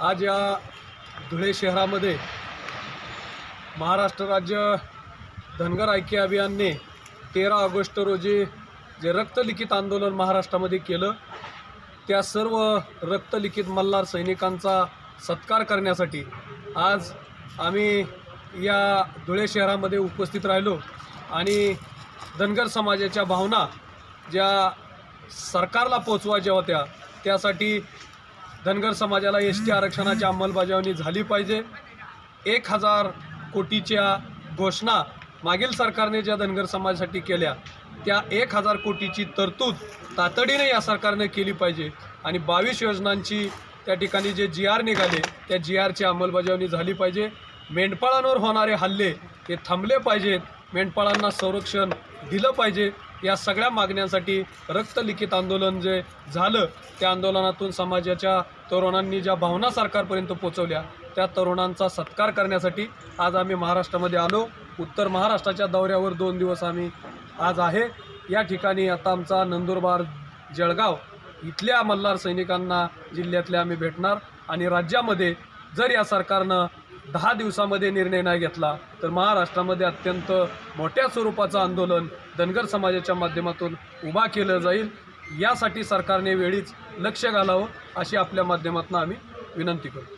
आज या धुळे शहरामध्ये महाराष्ट्र राज्य धनगर ऐक्य अभियानने तेरा ऑगस्ट रोजी जे रक्तलिखित आंदोलन महाराष्ट्रामध्ये केलं त्या सर्व रक्तलिखित मल्हार सैनिकांचा सत्कार करण्यासाठी आज आम्ही या धुळे शहरामध्ये उपस्थित राहिलो आणि धनगर समाजाच्या भावना ज्या सरकारला पोचवायच्या होत्या त्यासाठी धनगर समाजाला एस टी आरक्षणाची अंमलबजावणी झाली पाहिजे. एक हजार कोटीच्या घोषणा मागील सरकारने ज्या धनगर समाजासाठी केल्या त्या एक हजार कोटीची तरतूद तातडीने या सरकारने केली पाहिजे. आणि बावीस योजनांची त्या ठिकाणी जे जी आर निघाले त्या जी आरची अंमलबजावणी झाली पाहिजे. मेंढपाळांवर होणारे हल्ले हे थांबले पाहिजेत. मेंढपाळांना संरक्षण दिलं पाहिजे. या सगळ्या मागण्यांसाठी रक्तलिखित आंदोलन जे झालं त्या आंदोलनातून समाजाच्या तरुणांनी ज्या भावना सरकारपर्यंत पोचवल्या त्या तरुणांचा सत्कार करण्यासाठी आज आम्ही महाराष्ट्रामध्ये आलो. उत्तर महाराष्ट्राच्या दौऱ्यावर दोन दिवस आम्ही आज आहे. या ठिकाणी आता आमचा नंदुरबार जळगाव इथल्या मल्हार सैनिकांना जिल्ह्यातल्या आम्ही भेटणार आणि राज्यामध्ये जर या सरकारनं दहा दिवसामध्ये निर्णय नाही घेतला तर महाराष्ट्रामध्ये अत्यंत मोठ्या स्वरूपाचं आंदोलन धनगर समाजाच्या माध्यमातून उभा केलं जाईल. यासाठी सरकारने वेळीच लक्ष घालावं अशी आपल्या माध्यमातून आम्ही विनंती करू